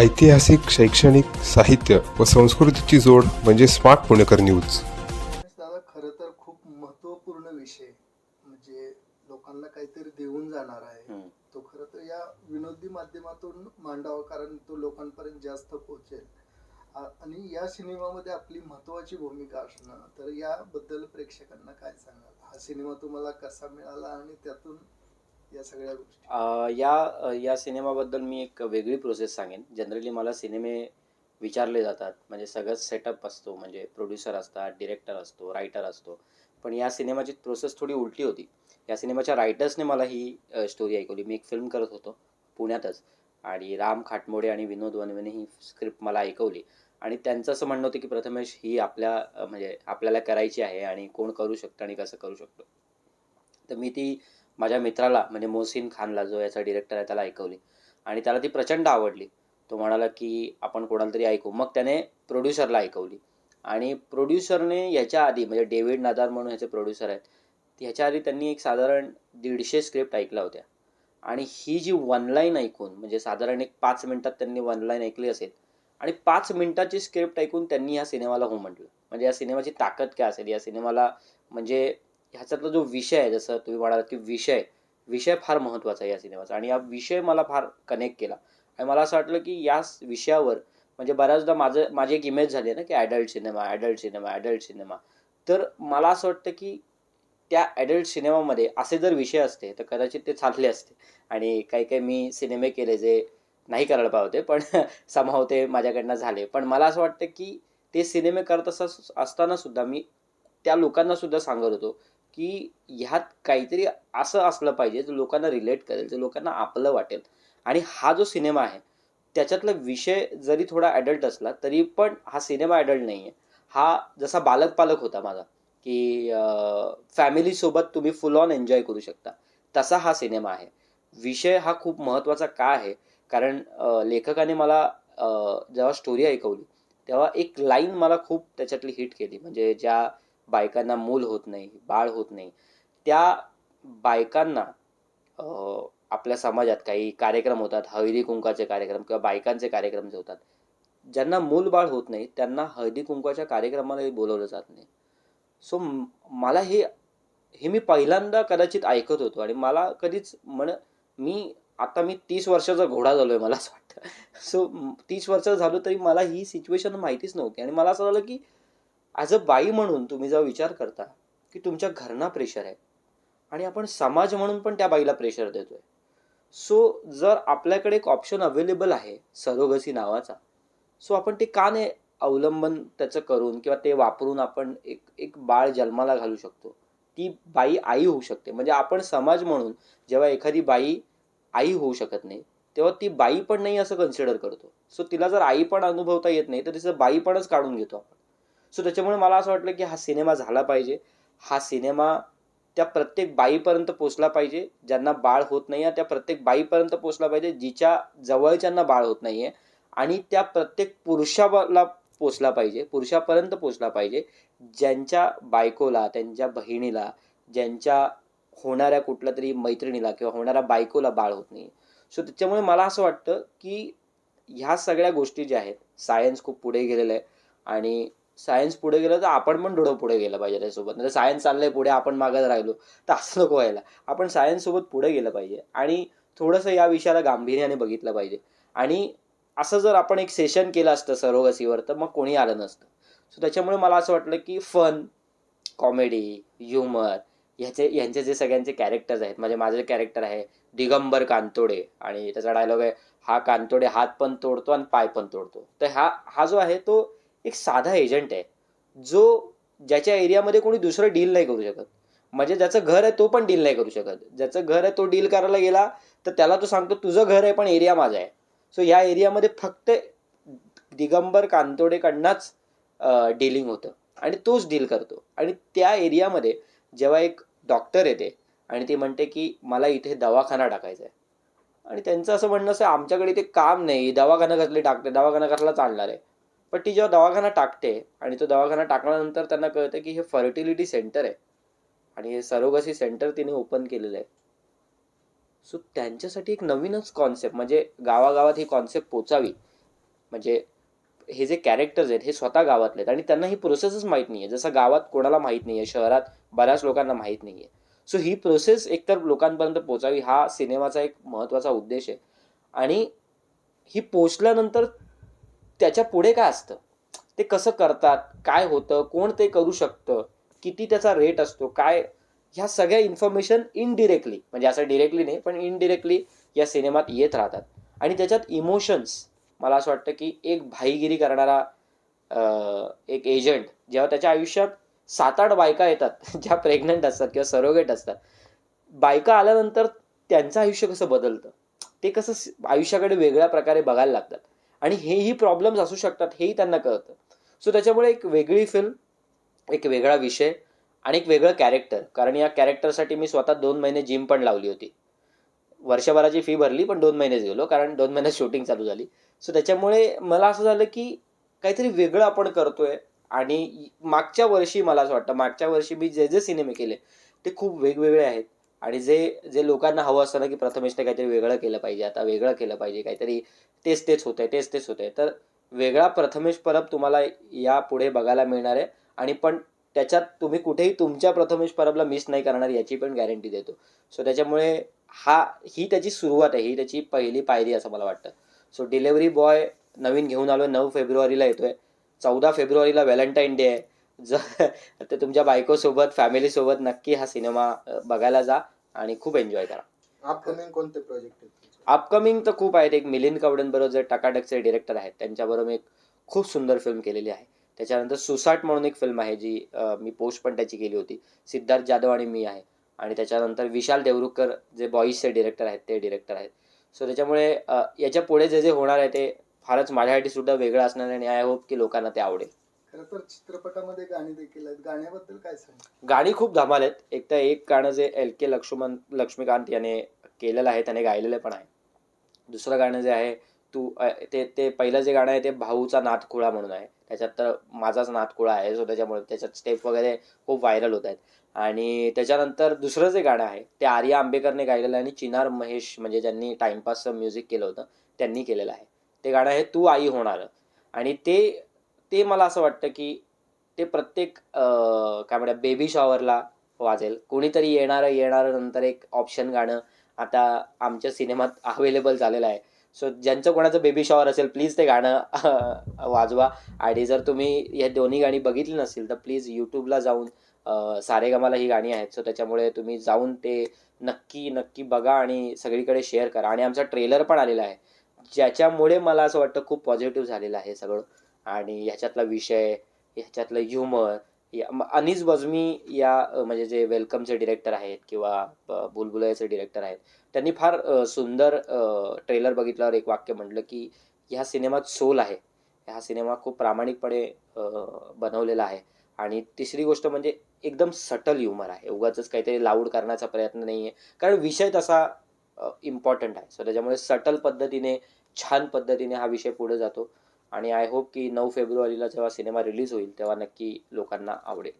ऐतिहासिक शैक्षणिक साहित्य व संस्कृतीची जोड म्हणजे स्मार्ट पुणेकर न्यूज. दादा खरं तर खूप महत्त्वपूर्ण विषय म्हणजे लोकांना काहीतरी देऊन जाणार आहे. तो खरं तर या विनोदी माध्यमातून मांडावा कारण तो लोकांपर्यंत जास्त पोहोचेल. आणि या सिनेमामध्ये आपली महत्त्वाची भूमिका असणं तर याबद्दल प्रेक्षकांना काय सांगाल? हा सिनेमा तुम्हाला कसा मिळाला आणि त्यातून या सगळ्या गोष्टी. या या सिनेमाबद्दल मी एक वेगळी प्रोसेस सांगेन. जनरली मला सिनेमे विचारले जातात. म्हणजे सगळंच सेटअप असतो. म्हणजे प्रोड्युसर असतात डिरेक्टर असतो रायटर असतो. पण या सिनेमाची प्रोसेस थोडी उलटी होती. या सिनेमाच्या रायटर्सने मला ही स्टोरी ऐकवली. मी एक फिल्म करत होतो पुण्यातच. आणि राम खाटमोडे आणि विनोद वनवेने ही स्क्रिप्ट मला ऐकवली. आणि त्यांचं असं म्हणणं होतं की प्रथमेश ही आपल्या म्हणजे आपल्याला करायची आहे आणि कोण करू शकतं आणि कसं करू शकतो. तर मी ती माझ्या मित्राला म्हणजे मोहसिन खानला जो याचा डिरेक्टर आहे त्याला ऐकवली. आणि त्याला ती प्रचंड आवडली. तो म्हणाला की आपण कोणाला तरी ऐकू. मग त्याने प्रोड्युसरला ऐकवली. आणि प्रोड्युसरने याच्या आधी म्हणजे डेव्हिड नादार म्हणून ह्याचे प्रोड्युसर आहेत ह्याच्या आधी त्यांनी एक साधारण दीडशे स्क्रिप्ट ऐकल्या होत्या. आणि ही जी वन लाईन ऐकून म्हणजे साधारण एक पाच मिनिटात त्यांनी वन लाईन ऐकली असेल आणि पाच मिनिटाची स्क्रिप्ट ऐकून त्यांनी या सिनेमाला हो म्हटलं. म्हणजे या सिनेमाची ताकद काय असेल? या सिनेमाला म्हणजे ह्याच्यातला जो विषय आहे जसं तुम्ही म्हणाला की विषय विषय फार महत्त्वाचा आहे या सिनेमाचा. आणि हा विषय मला फार कनेक्ट केला. आणि मला असं वाटलं की या विषयावर म्हणजे बऱ्याचदा माझं माझी एक इमेज झाली आहे ना की adult cinema adult cinema adult cinema तर मला असं वाटतं की त्या ॲडल्ट सिनेमामध्ये असे जर विषय असते तर कदाचित ते चालले असते. आणि काही काही मी सिनेमे केले जे नाही करायला पाहिजे पण समाव ते माझ्याकडनं झाले. पण मला असं वाटतं की ते सिनेमे करत असताना सुद्धा मी त्या लोकांना सुद्धा सांगत होतो की ह्यात काहीतरी असं असलं पाहिजे जे लोकांना रिलेट करेल जे लोकांना आपलं वाटेल. आणि हा जो सिनेमा आहे त्याच्यातला विषय जरी थोडा ॲडल्ट असला तरी पण हा सिनेमा ॲडल्ट नाही आहे हा जसा बालक पालक होता माझा की फॅमिलीसोबत तुम्ही फुल ऑन एन्जॉय करू शकता. तसा हा सिनेमा आहे. विषय हा खूप महत्त्वाचा का आहे? कारण लेखकाने मला जेव्हा स्टोरी ऐकवली तेव्हा एक लाईन मला खूप त्याच्यातली हिट केली. म्हणजे ज्या बायकांना मूल होत नाही बाळ होत नाही. त्या बायकांना आपल्या समाजात काही कार्यक्रम होतात हळदी कुंकाचे कार्यक्रम किंवा बायकांचे कार्यक्रम जे होतात ज्यांना मूल बाळ होत नाही त्यांना हळदी कुंकाच्या कार्यक्रमालाही बोलवलं जात नाही. सो मला हे हे मी पहिल्यांदा कदाचित ऐकत होतो आणि मला कधीच म्हण मी आता मी तीस वर्षाचा घोडा झालोय मला असं वाटतं. सो तीस वर्ष झालो तरी मला ही सिच्युएशन माहितीच नव्हती आणि मला असं झालं की ॲज अ बाई म्हणून तुम्ही जेव्हा विचार करता की तुमच्या घरना प्रेशर आहे. आणि आपण समाज म्हणून पण त्या बाईला प्रेशर देतोय. सो जर आपल्याकडे एक ऑप्शन अवेलेबल आहे सरोगसी नावाचा सो आपण ते का नाही अवलंबन त्याचं करून किंवा ते वापरून आपण एक एक बाळ जन्माला घालू शकतो? ती बाई आई होऊ शकते. म्हणजे आपण समाज म्हणून जेव्हा एखादी बाई आई होऊ शकत नाही तेव्हा ती बाई पण नाही असं कन्सिडर करतो. सो तिला जर आई पण अनुभवता येत नाही तर तिचं बाईपणच काढून घेतो आपण. सो त्याच्यामुळे मला असं वाटलं की हा सिनेमा झाला पाहिजे. हा सिनेमा त्या प्रत्येक बाईपर्यंत पोचला पाहिजे ज्यांना बाळ होत नाही आहे त्या प्रत्येक बाईपर्यंत पोचला पाहिजे जिच्या जवळच्यांना बाळ होत नाही आहे आणि त्या प्रत्येक पुरुषाला पोचला पाहिजे पुरुषापर्यंत पोचला पाहिजे ज्यांच्या बायकोला त्यांच्या बहिणीला ज्यांच्या होणाऱ्या कुठल्या तरी मैत्रिणीला किंवा होणाऱ्या बायकोला बाळ होत नाही सो त्याच्यामुळे मला असं वाटतं की ह्या सगळ्या गोष्टी ज्या आहेत सायन्स खूप पुढे गेलेलं आहे. आणि सायन्स पुढे गेलं तर आपण पण थोडं पुढे गेलं पाहिजे त्यासोबत. नाही सायन्स चाललंय पुढे आपण मागत राहिलो. तर असं नको व्हायला. आपण सायन्ससोबत पुढे गेलं पाहिजे. आणि थोडंसं या विषयाला गांभीर्याने बघितलं पाहिजे. आणि असं जर आपण एक सेशन केलं असतं सरोगसीवर तर मग कोणी आलं नसतं. सो त्याच्यामुळे मला असं वाटलं की फन कॉमेडी ह्युमर ह्याचे यांचे जे सगळ्यांचे कॅरेक्टर्स आहेत म्हणजे माझं कॅरेक्टर आहे दिगंबर कांतोडे आणि त्याचा डायलॉग आहे हा कांतोडे हात पण तोडतो आणि पाय पण तोडतो. तर हा हा जो आहे तो एक साधा एजंट आहे जो ज्याच्या एरियामध्ये कोणी दुसरं डील नाही करू शकत. म्हणजे ज्याचं घर आहे तो पण डील नाही करू शकत. ज्याचं घर आहे तो डील करायला गेला तर त्याला तो सांगतो तुझं घर आहे पण एरिया माझा आहे. सो या एरियामध्ये फक्त दिगंबर कांतोडेकडनंच डीलिंग होतं. आणि तोच डील करतो. आणि त्या एरियामध्ये जेव्हा एक डॉक्टर येते आणि ती म्हणते की मला इथे दवाखाना टाकायचा आहे. आणि त्यांचं असं म्हणणं असं आमच्याकडे इथे काम नाही. दवाखाना कसले टाकते? दवाखाना कसला चालणार आहे? पण ती जेव्हा दवाखाना टाकते आणि तो दवाखाना टाकल्यानंतर त्यांना कळतं की हे फर्टिलिटी सेंटर आहे. आणि हे सरोगसी सेंटर तिने ओपन केलेलं आहे. सो त्यांच्यासाठी एक नवीनच कॉन्सेप्ट म्हणजे गावागावात ही कॉन्सेप्ट पोचावी. म्हणजे हे जे कॅरेक्टर्स आहेत हे स्वतः गावातले आहेत. आणि त्यांना ही प्रोसेसच माहीत नाही आहे जसं गावात कोणाला माहीत नाही आहे शहरात बऱ्याच लोकांना माहीत नाही आहे सो ही प्रोसेस एकतर लोकांपर्यंत पोचावी. हा सिनेमाचा एक महत्त्वाचा उद्देश आहे. आणि ही पोचल्यानंतर त्याच्या पुढे काय असतं? ते कसं करतात? काय होतं? कोण ते करू शकतं? किती त्याचा रेट असतो? काय? ह्या सगळ्या इन्फॉर्मेशन इनडिरेक्टली म्हणजे असं डिरेक्टली नाही पण इनडिरेक्टली या सिनेमात येत राहतात. आणि त्याच्यात इमोशन्स मला असं वाटतं की एक भाईगिरी करणारा एक एजंट जेव्हा त्याच्या आयुष्यात सात आठ बायका येतात ज्या प्रेग्नंट असतात किंवा सरोगेट असतात बायका आल्यानंतर त्यांचं आयुष्य कसं बदलतं? ते कसं आयुष्याकडे वेगळ्या प्रकारे बघायला लागतात. आणि हेही प्रॉब्लेम्स असू शकतात हेही त्यांना कळतं. सो त्याच्यामुळे एक वेगळी फिल्म एक वेगळा विषय आणि एक वेगळं कॅरेक्टर कारण या कॅरेक्टरसाठी मी स्वतः दोन महिने जिम पण लावली होती. वर्षभराची फी भरली पण दोन महिनेच गेलो कारण दोन महिन्यात शूटिंग चालू झाली. सो त्याच्यामुळे मला असं झालं की काहीतरी वेगळं आपण करतोय आणि मागच्या वर्षी मला असं वाटतं मागच्या वर्षी मी जे जे सिनेमे केले ते खूप वेगवेगळे आहेत. आणि जे जे लोकांना हवं असतं ना की प्रथमेशने काहीतरी वेगळं केलं पाहिजे आता वेगळं केलं पाहिजे काहीतरी तेच तेच होतंय तेच तेच होतंय. तर वेगळा प्रथमेश परब तुम्हाला यापुढे बघायला मिळणार आहे. आणि पण त्याच्यात तुम्ही कुठेही तुमच्या प्रथमेश परबला मिस नाही करणार याची पण गॅरंटी देतो. सो त्याच्यामुळे हा ही त्याची सुरुवात आहे ही त्याची पहिली पायरी असं मला वाटतं. सो डिलेवरी बॉय नवीन घेऊन आलो नऊ फेब्रुवारीला येतोय. चौदा फेब्रुवारीला व्हॅलेंटाईन डे आहे. जर तुमच्या बायकोसोबत फॅमिलीसोबत नक्की हा सिनेमा बघायला जा. आणि खूप एन्जॉय करा. अपकमिंग कोणते प्रोजेक्ट? अपकमिंग तर खूप आहेत. एक मिलिंद कवडेंबरोबर जे टकाटकचे डिरेक्टर आहेत त्यांच्याबरोबर मी एक खूप सुंदर फिल्म केलेली आहे. त्याच्यानंतर सुसाट म्हणून एक फिल्म आहे जी मी पोस्ट पण त्याची केली होती. सिद्धार्थ जाधव आणि मी आहे. आणि त्याच्यानंतर विशाल देवरुखकर जे बॉईजचे डिरेक्टर आहेत ते डिरेक्टर आहेत. सो त्याच्यामुळे याच्यापुढे जे जे होणार आहे ते फारच माझ्यासाठी सुद्धा वेगळं असणार आहे आणि आय होप की लोकांना ते आवडेल. खरं तर चित्रपटामध्ये गाणी देखील आहेत. गाण्याबद्दल काय सांग गाणी खूप धमाल आहेत. एक तर एक गाणं जे एल के लक्ष्मण लक्ष्मीकांत याने केलेलं आहे त्याने गायलेलं पण आहे. दुसरं गाणं जे आहे तू अ, ते ते पहिलं जे गाणं आहे ते भाऊचा नाथखुळा म्हणून आहे. त्याच्यात तर माझाच नाथखुळा आहे सो त्याच्यामुळे त्याच्यात स्टेप वगैरे खूप व्हायरल होत आहेत. आणि त्याच्यानंतर दुसरं जे गाणं आहे ते आर्या आंबेकरने गायलेलं आहे आणि चिनार महेश म्हणजे ज्यांनी टाइमपासचं म्युझिक केलं होतं त्यांनी केलेलं आहे. ते गाणं आहे तू आई होणार. आणि ते ते मला असं वाटतं की ते प्रत्येक काय म्हणतात बेबी शॉवरला वाजेल. कोणीतरी येणारं येणारं नंतर एक ऑप्शन गाणं आता आमच्या सिनेमात अवेलेबल झालेलं आहे. सो ज्यांचं कोणाचं बेबी शॉवर असेल प्लीज ते गाणं वाजवा. आणि जर तुम्ही या दोन्ही गाणी बघितली नसतील तर प्लीज यूट्यूबला जाऊन सारेगमाला ही गाणी आहेत. सो त्याच्यामुळे तुम्ही जाऊन ते नक्की नक्की बघा आणि सगळीकडे शेअर करा. आणि आमचा ट्रेलर पण आलेला आहे. ज्याच्यामुळे मला असं वाटतं खूप पॉझिटिव्ह झालेलं आहे सगळं. आणि ह्याच्यातला विषय ह्याच्यातलं ह्युमर या म- बजमी या म्हणजे जे वेलकमचे डिरेक्टर आहेत किंवा बुलबुलयाचे डिरेक्टर आहेत त्यांनी फार सुंदर ट्रेलर बघितल्यावर एक वाक्य म्हटलं की ह्या सिनेमात सोल आहे. हा सिनेमा खूप प्रामाणिकपणे बनवलेला आहे. आणि तिसरी गोष्ट म्हणजे एकदम सटल ह्युमर आहे. उगाच काहीतरी लाऊड करण्याचा प्रयत्न नाही आहे कारण विषय तसा इम्पॉर्टंट आहे. सो त्याच्यामुळे सटल पद्धतीने छान पद्धतीने हा विषय पुढे जातो. आणि आय होप की नऊ फेब्रुवारीला जेव्हा सिनेमा रिलीज होईल तेव्हा नक्की लोकांना आवडेल.